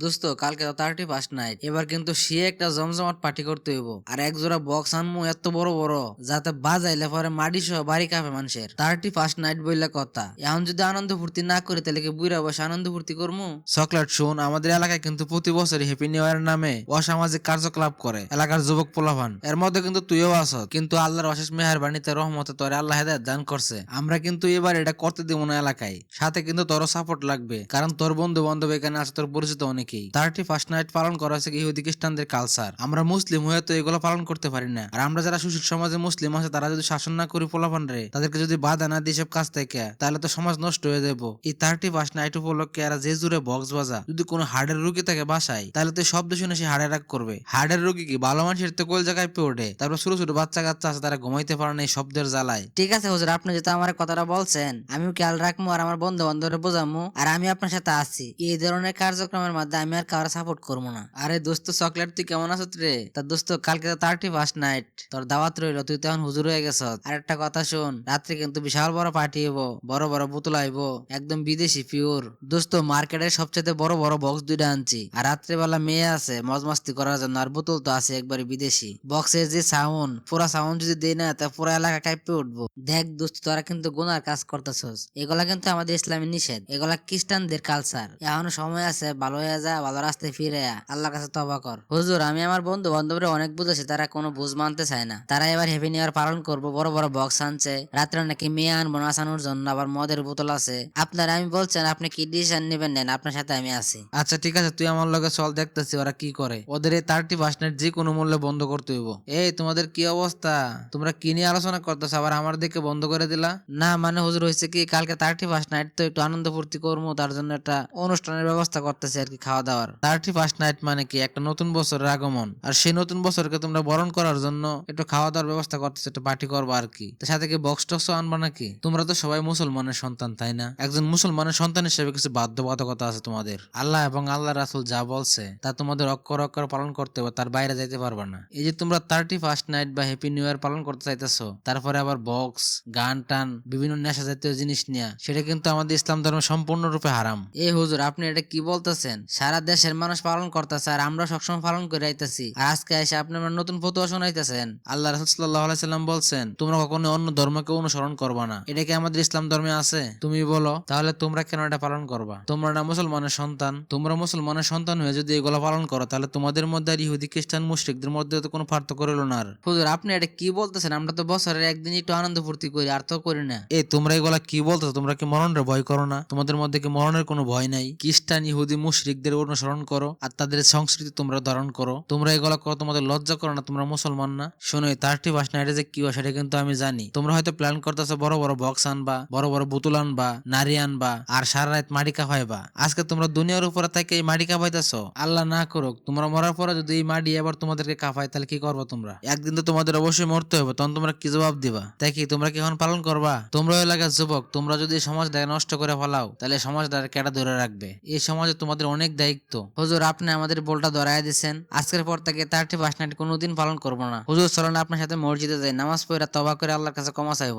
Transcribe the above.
দোস্ত, কালকে তো থার্টি ফার্স্ট নাইট এবার কিন্তু সে একটা জমজমাট পার্টি করতে হইব। আর এক জোড়া বক্স আনমু এত বড় বড়, যাতে বাজাইলে পরে মাটি সহ বাড়ি কাঁপে মানুষের। থার্টি ফার্স্ট নাইট বইলে কথা। এখন যদি আনন্দ ফুর্তি না করে, তাহলে কি বুড়া বসে আনন্দ ফুর্তি করমু? চকলেট শুন, আমাদের এলাকায় কিন্তু প্রতি বছর হ্যাপি নিউ ইয়ার নামে অসামাজিক কার্যকলাপ করে। এলাকার যুবক পোলাপান, এর মধ্যে কিন্তু তুইও আস কিন্তু আল্লাহর অশেষ মেহরবানিতে রহমতে তোর আল্লাহ হেদায়ত দান করছে। আমরা কিন্তু এবার এটা করতে দিব না এলাকায়। সাথে কিন্তু তোরও সাপোর্ট লাগবে। কারণ তোর বন্ধু বান্ধব এখানে আছে, তোর পরিচিত অনেকেই থার্টি ফার্স্ট নাইট পালন করা হচ্ছে ইহুদি খ্রিস্টানদের কালচার আমরা মুসলিম হয়ে তো এগুলো পালন করতে পারি না। আর আমরা যারা সুশীল সমাজে মুসলিম আছে তারা যদি শাসন না করি পোলাপান রে তাদেরকে যদি বাধা না দিই সব কাজ থেকে তাহলে তো সমাজ নষ্ট হয়ে যাব। এই থার্টি ফার্স্ট নাইট উপলক্ষে এরা যে জুড়ে বক্স বাজা যদি কোনো হার্টের রোগী থাকে বাসায় তাহলে তো শব্দ শুনে সে হার্টের রাগ করবে। হার্টের রুগী কি? ভালো মানুষের তো কোল জায়গায় পেয়ে ওঠে। তারপর ছোট ছোট বাচ্চা কাচ্চা আছে তারা ঘুমাইতে পারে না এই শব্দের জ্বালায়। ঠিক আছে হুজুর আপনি যেহেতু আমার কথাটা বলছেন আমিও খেয়াল রাখব আর আমার বন্ধু বান্ধবরা বোঝামু আর আমি আপনার সাথে আছি। এই ধরনের কার্যক্রমের মধ্যে আমি আর কারও সাপোর্ট করব না। আরে দোস্ত চকলেট তুই কেমন আছো রে? তা দোস্ত, কালকে তো থার্টি ফার্স্ট নাইট তোর দাওয়াত রইল, তুই তো এখন হুজুর হয়ে গেছ আর একটা কথা শোন, রাত্রে কিন্তু বিশাল বড় পার্টি হইব, বড় বড় বোতল আইব, একদম বিদেশি পিওর দোস্ত, মার্কেটের সবচেয়ে বড় বড় বক্স দুইটা আনছি। আর রাত্রেবেলা মেয়ে আছে মজ মাস্তি করার জন্য, আর বোতল তো আছে একবারে বিদেশি। বক্সের যে সাউন্ড পুরা সাউন্ড যদি দেয় না, তা পুরা এলাকা কাঁপে উঠবো। দেখ দোস্ত, তোরা কিন্তু গুনার কাজ করতেছস। এগুলা কিন্তু আমাদের ইসলামী নিষেধ। এগুলা খ্রিস্টানদের কালচার এখনও সময় আছে, ভালো হয়ে যা ভালো রাস্তায় ফিরে আয়। আল্লাহর কাছে তবা কর। হুজুর আমি আমার বন্ধু বান্ধবরা অনেক বুঝেছি তারা কোনো বুঝ মানতে চায় না। তারা এবার হ্যাপি নিউ ইয়ার পালন করব বড় বড় বক্স আনছে। রাত্রে নাকি মেয়ে আনব নাচানোর জন্য আবার মদের বোতল আছে। আপনার আমি বলছেন আপনি কি ডিসিশন নেবেন নেন আপনার সাথে আমি আছি। আচ্ছা ঠিক আছে তুই আমার লগে চল দেখতেছি ওরা কি করে। ওদের এই ফার্স্ট নাইট যে কোনো মূল্যে বন্ধ করতে হইব। এই তোমাদের কি অবস্থা? তোমরা কি নিয়ে আলোচনা করতেছো? আবার আমার দিকে বন্ধ করে দিলা? না মানে হুজুর হয়েছে কি কালকে থার্টি ফার্স্ট নাইট তো একটু আনন্দ ফুর্তি করব তার জন্য একটা অনুষ্ঠানের ব্যবস্থা করতেছে আর কি খাওয়া দাওয়ার থার্টি ফার্স্ট নাইট মানে কি? একটা নতুন বছরের আগমন। আর সেই নতুন বছরকে তোমরা বরণ করার জন্য একটু খাওয়া দাওয়ার ব্যবস্থা করতেছো, একটু পার্টি করব আর কি। তার সাথে কি বক্স টক্সও আনবা নাকি? তোমরা তো সবাই মুসলমানের সন্তান, তাই না? একজন মুসলমানের সন্তান হিসেবে কিছু বাধ্যবাধকতা আছে তোমাদের। আল্লাহ এবং আল্লাহ রাসুল যা বলছে, তা তোমাদের অক্ষর অক্ষর পালন করতে হবে, তার বাইরে যাইতে পারবে না। এই যে তোমরা থার্টি ফার্স্ট নাইট বা হ্যাপি নিউ ইয়ার পালন করতে চাইতেছো, তারপরে আবার বক্স গান টান, বিভিন্ন নেশা জাতীয় জিনিস নিয়ে, সেটা কিন্তু আমাদের ইসলাম ধর্মে সম্পূর্ণরূপে হারাম। এ হুজুর, আপনি এটা কি বলতেছেন? সারা দেশের মানুষ পালন করতেছে আর আমরা সবসময় পালন করে আইতেছি। আর আজকে এসে আপনি আমার নতুন ফতুয়া শোনাইতেছেন। আল্লাহ রসুল্লাহ সাল্লাম বলছেন, তোমরা কখনো অন্য ধর্মকে অনুসরণ করবা না। এটা কি আমাদের ইসলাম ধর্মে আছে? তুমি বলো, তাহলে তোমরা কেন এটা পালন করবা? তোমরা না মুসলমানের সন্তান। তোমরা মুসলমানের সন্তান হয়ে যদি এগুলো পালন করো, তাহলে তোমাদের মধ্যে আর ইহুদি, খ্রিস্টান, মুশ্রিকদের মধ্যে তো কোনো পার্থক্য রইল না আর। হুজুর, আপনি এটা কি বলতেছেন? আমরা তো বছরের একদিন একটু আনন্দ ফুর্তি করি, আর তো করি না। এই তোমরা এগুলা কি বলতো তোমরা কি মরণের ভয় করো না? তোমাদের মধ্যে কি মরণের কোনো ভয় নাই? খ্রিস্টান, ইহুদি, মুশরিকদের অনুসরণ করো আর তাদের সংস্কৃতি তোমরা ধারণ করো। তোমরা এগুলা করো তোমাদের লজ্জা করো না, তোমরা মুসলমান না। শোনো থার্টি ফার্স্ট নাইটে যে কি হয় সেটা কিন্তু আমি জানি। তোমরা হয়তো প্ল্যান করতেছো বড় বড় বক্স আনবা, বড় বড় বোতল আনবা, নারী আনবা, আর সারা রাত মাটি কাপাইবা। আজকে তোমরা দুনিয়ার উপরে থেকে এই মাটি কাপাইতেছো। আল্লাহ না করুক, তোমরা মরার পরে যদি এই মাটি আবার তোমাদেরকে কাপায়, তাহলে কি করবা তোমরা? একদিন তো তোমাদের অবশ্যই মরতে হবে, তখন তোমরা কি জবাব দিবা? তাই কি তোমরা কি এখন পালন করবা? তোমরা এলাকার যুবক, তোমরা যদি সমাজটাকে নষ্ট করে ফেলাও, তাহলে সমাজটা কেটা ধরে রাখবে। এই সমাজে তোমাদের অনেক দায়িত্ব। হুজুর, আপনি আমাদের বলটা ধরাই দিয়েছেন আজকের পর থেকে তার ঠিক বাসনাটি কোনোদিন পালন করব না। হুজুর, চলেন আপনার সাথে মসজিদে যাই। নামাজ পড়ে তবা করে আল্লাহর কাছে ক্ষমা চাইব।